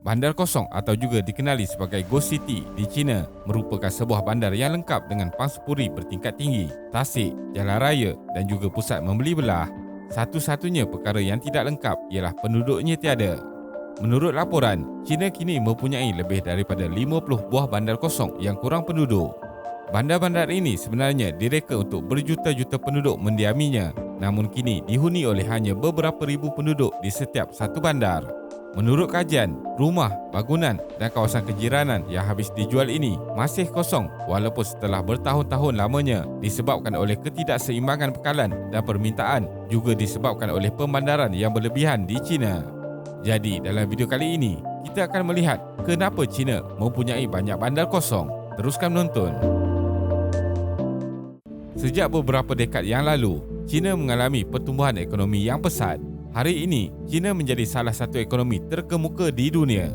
Bandar Kosong atau juga dikenali sebagai Ghost City di China merupakan sebuah bandar yang lengkap dengan pangsapuri bertingkat tinggi, tasik, jalan raya dan juga pusat membeli belah. Satu-satunya perkara yang tidak lengkap ialah penduduknya tiada. Menurut laporan, China kini mempunyai lebih daripada 50 buah bandar kosong yang kurang penduduk. Bandar-bandar ini sebenarnya direka untuk berjuta-juta penduduk mendiaminya, namun kini dihuni oleh hanya beberapa ribu penduduk di setiap satu bandar. Menurut kajian, rumah, bangunan dan kawasan kejiranan yang habis dijual ini masih kosong walaupun setelah bertahun-tahun lamanya disebabkan oleh ketidakseimbangan bekalan dan permintaan juga disebabkan oleh pemandaran yang berlebihan di China. Jadi dalam video kali ini, kita akan melihat kenapa China mempunyai banyak bandar kosong. Teruskan menonton. Sejak beberapa dekad yang lalu, China mengalami pertumbuhan ekonomi yang pesat Hari ini, China menjadi salah satu ekonomi terkemuka di dunia.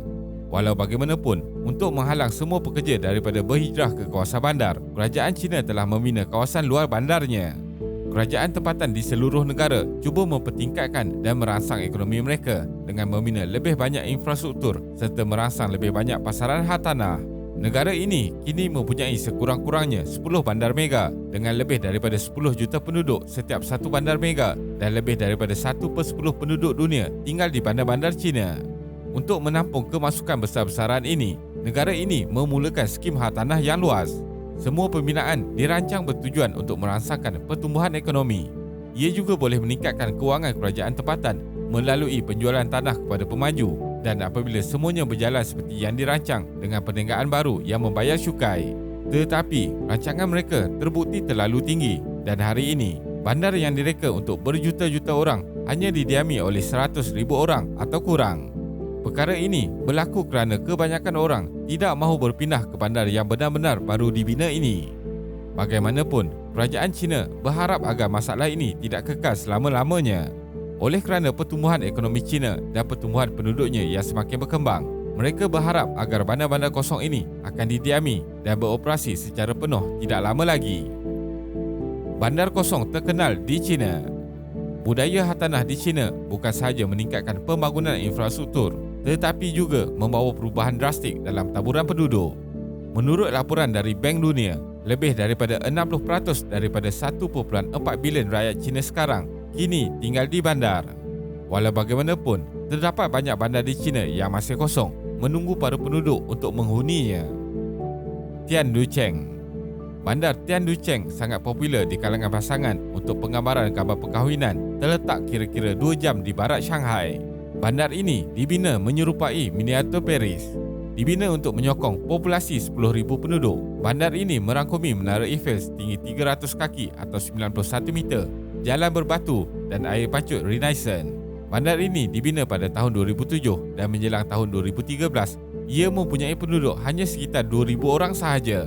Walau bagaimanapun, untuk menghalang semua pekerja daripada berhijrah ke kawasan bandar, kerajaan China telah membina kawasan luar bandarnya. Kerajaan tempatan di seluruh negara cuba mempertingkatkan dan merangsang ekonomi mereka dengan membina lebih banyak infrastruktur serta merangsang lebih banyak pasaran hartanah. Negara ini kini mempunyai sekurang-kurangnya 10 bandar mega dengan lebih daripada 10 juta penduduk setiap satu bandar mega dan lebih daripada 1 per 10 penduduk dunia tinggal di bandar-bandar China. Untuk menampung kemasukan besar-besaran ini, negara ini memulakan skim hartanah yang luas. Semua pembinaan dirancang bertujuan untuk merangsangkan pertumbuhan ekonomi. Ia juga boleh meningkatkan kewangan kerajaan tempatan melalui penjualan tanah kepada pemaju dan apabila semuanya berjalan seperti yang dirancang dengan perniagaan baru yang membayar syukai. Tetapi rancangan mereka terbukti terlalu tinggi dan hari ini bandar yang direka untuk berjuta-juta orang hanya didiami oleh 100 ribu orang atau kurang. Perkara ini berlaku kerana kebanyakan orang tidak mahu berpindah ke bandar yang benar-benar baru dibina ini. Bagaimanapun, kerajaan China berharap agar masalah ini tidak kekal selama-lamanya. Oleh kerana pertumbuhan ekonomi China dan pertumbuhan penduduknya yang semakin berkembang, mereka berharap agar bandar-bandar kosong ini akan didiami dan beroperasi secara penuh tidak lama lagi. Bandar kosong terkenal di China. Budaya hartanah di China bukan sahaja meningkatkan pembangunan infrastruktur tetapi juga membawa perubahan drastik dalam taburan penduduk. Menurut laporan dari Bank Dunia, lebih daripada 60% daripada 1.4 bilion rakyat China sekarang kini tinggal di bandar. Walau bagaimanapun, terdapat banyak bandar di China yang masih kosong menunggu para penduduk untuk menghuninya. Tian Cheng Bandar Tian Cheng sangat popular di kalangan pasangan untuk penggambaran gambar perkahwinan terletak kira-kira 2 jam di barat Shanghai. Bandar ini dibina menyerupai miniatur Paris. Dibina untuk menyokong populasi 10,000 penduduk. Bandar ini merangkumi menara Eiffel setinggi 300 kaki atau 91 meter jalan berbatu dan air pancut Renaissance. Bandar ini dibina pada tahun 2007 dan menjelang tahun 2013, ia mempunyai penduduk hanya sekitar 2,000 orang sahaja.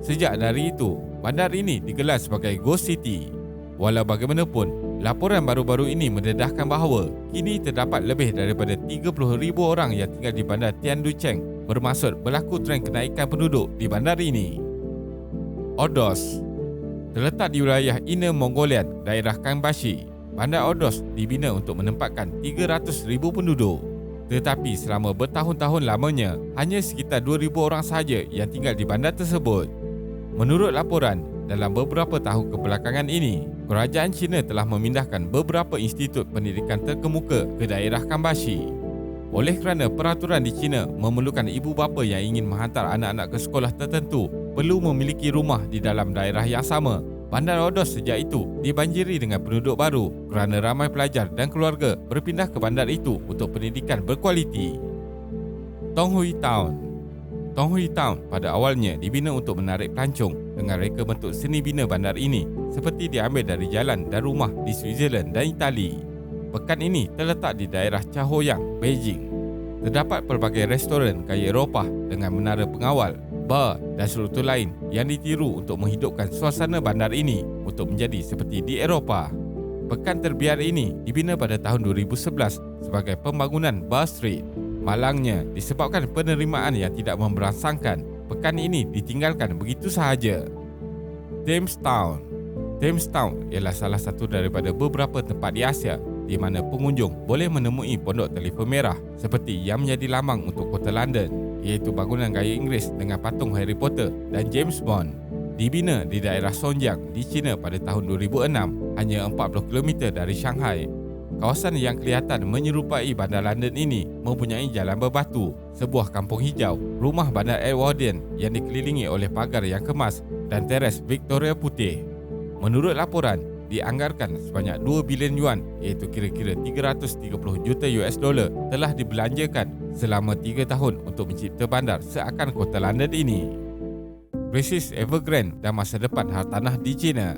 Sejak dari itu, bandar ini digelar sebagai Ghost City. Walau bagaimanapun, laporan baru-baru ini mendedahkan bahawa kini terdapat lebih daripada 30,000 orang yang tinggal di bandar Tian bermaksud berlaku tren kenaikan penduduk di bandar ini. Ordos Terletak di wilayah Inner Mongolian, daerah Kambashi, Bandar Ordos dibina untuk menempatkan 300,000 penduduk. Tetapi selama bertahun-tahun lamanya, hanya sekitar 2,000 orang sahaja yang tinggal di bandar tersebut. Menurut laporan, dalam beberapa tahun kebelakangan ini, kerajaan China telah memindahkan beberapa institut pendidikan terkemuka ke daerah Kambashi. Oleh kerana peraturan di China memerlukan ibu bapa yang ingin menghantar anak-anak ke sekolah tertentu perlu memiliki rumah di dalam daerah yang sama. Bandar Odos sejak itu dibanjiri dengan penduduk baru kerana ramai pelajar dan keluarga berpindah ke bandar itu untuk pendidikan berkualiti. Tonghui Town Tonghui Town pada awalnya dibina untuk menarik pelancong dengan reka bentuk seni bina bandar ini seperti diambil dari jalan dan rumah di Switzerland dan Itali. Pekan ini terletak di daerah Chaoyang, Beijing. Terdapat pelbagai restoran gaya Eropah dengan menara pengawal bar dan struktur lain yang ditiru untuk menghidupkan suasana bandar ini untuk menjadi seperti di Eropah. Pekan terbiar ini dibina pada tahun 2011 sebagai pembangunan Bar Street. Malangnya disebabkan penerimaan yang tidak memberangsangkan, pekan ini ditinggalkan begitu sahaja. Thames Town Thames Town ialah salah satu daripada beberapa tempat di Asia di mana pengunjung boleh menemui pondok telefon merah seperti yang menjadi lambang untuk kota London iaitu bangunan gaya Inggeris dengan patung Harry Potter dan James Bond. Dibina di daerah Songjiang di China pada tahun 2006 hanya 40 km dari Shanghai Kawasan yang kelihatan menyerupai bandar London ini mempunyai jalan berbatu, sebuah kampung hijau, rumah bandar Edwardian yang dikelilingi oleh pagar yang kemas dan teres Victoria putih. Menurut laporan, dianggarkan sebanyak 2 bilion yuan iaitu kira-kira 330 juta US dollar telah dibelanjakan selama 3 tahun untuk mencipta bandar seakan kota London ini. Krisis Evergrande dan masa depan hartanah di China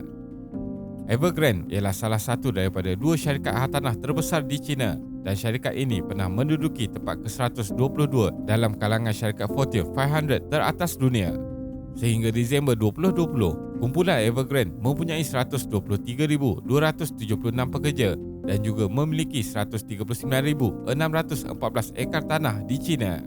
Evergrande ialah salah satu daripada dua syarikat hartanah terbesar di China dan syarikat ini pernah menduduki tempat ke-122 dalam kalangan syarikat Fortune 500 teratas dunia. Sehingga Disember 2020, kumpulan Evergrande mempunyai 123,276 pekerja dan juga memiliki 139,614 ekar tanah di China.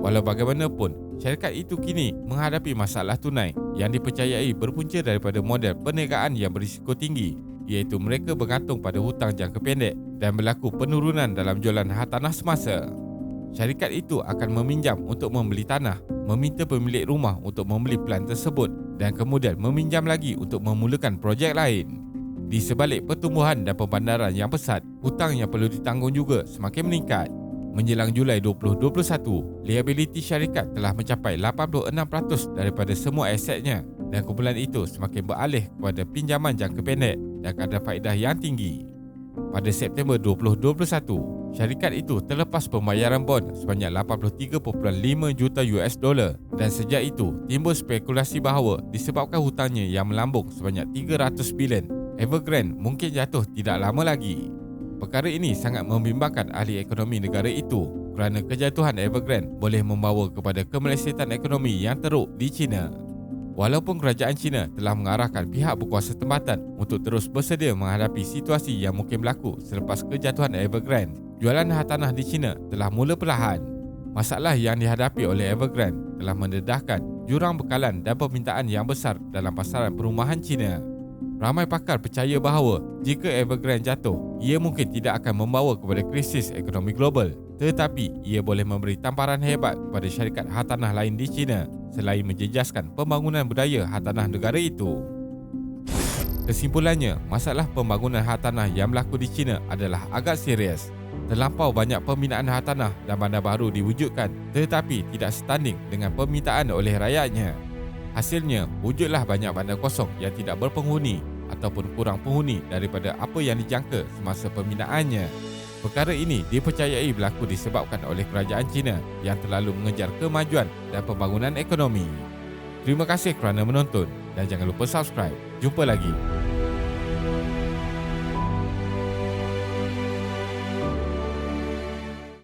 Walau bagaimanapun, syarikat itu kini menghadapi masalah tunai yang dipercayai berpunca daripada model perniagaan yang berisiko tinggi iaitu mereka bergantung pada hutang jangka pendek dan berlaku penurunan dalam jualan hartanah semasa. Syarikat itu akan meminjam untuk membeli tanah, meminta pemilik rumah untuk membeli plan tersebut dan kemudian meminjam lagi untuk memulakan projek lain. Di sebalik pertumbuhan dan pembandaran yang pesat, hutang yang perlu ditanggung juga semakin meningkat Menjelang Julai 2021, liability syarikat telah mencapai 86% daripada semua asetnya dan kumpulan itu semakin beralih kepada pinjaman jangka pendek dan kadar faedah yang tinggi. Pada September 2021, syarikat itu terlepas pembayaran bond sebanyak 83.5 juta US dollar dan sejak itu timbul spekulasi bahawa disebabkan hutangnya yang melambung sebanyak 300 bilion, Evergrande mungkin jatuh tidak lama lagi. Perkara ini sangat membimbangkan ahli ekonomi negara itu kerana kejatuhan Evergrande boleh membawa kepada kemelesetan ekonomi yang teruk di China. Walaupun kerajaan China telah mengarahkan pihak berkuasa tempatan untuk terus bersedia menghadapi situasi yang mungkin berlaku selepas kejatuhan Evergrande, jualan hartanah di China telah mula perlahan. Masalah yang dihadapi oleh Evergrande telah mendedahkan jurang bekalan dan permintaan yang besar dalam pasaran perumahan China. Ramai pakar percaya bahawa jika Evergrande jatuh, ia mungkin tidak akan membawa kepada krisis ekonomi global. Tetapi ia boleh memberi tamparan hebat kepada syarikat hartanah lain di China selain menjejaskan pembangunan budaya hartanah negara itu. Kesimpulannya, masalah pembangunan hartanah yang berlaku di China adalah agak serius. Terlampau banyak pembinaan hartanah dan bandar baru diwujudkan tetapi tidak setanding dengan permintaan oleh rakyatnya. Hasilnya, wujudlah banyak bandar kosong yang tidak berpenghuni ataupun kurang penghuni daripada apa yang dijangka semasa pembinaannya. Perkara ini dipercayai berlaku disebabkan oleh kerajaan China yang terlalu mengejar kemajuan dan pembangunan ekonomi. Terima kasih kerana menonton dan jangan lupa subscribe. Jumpa lagi.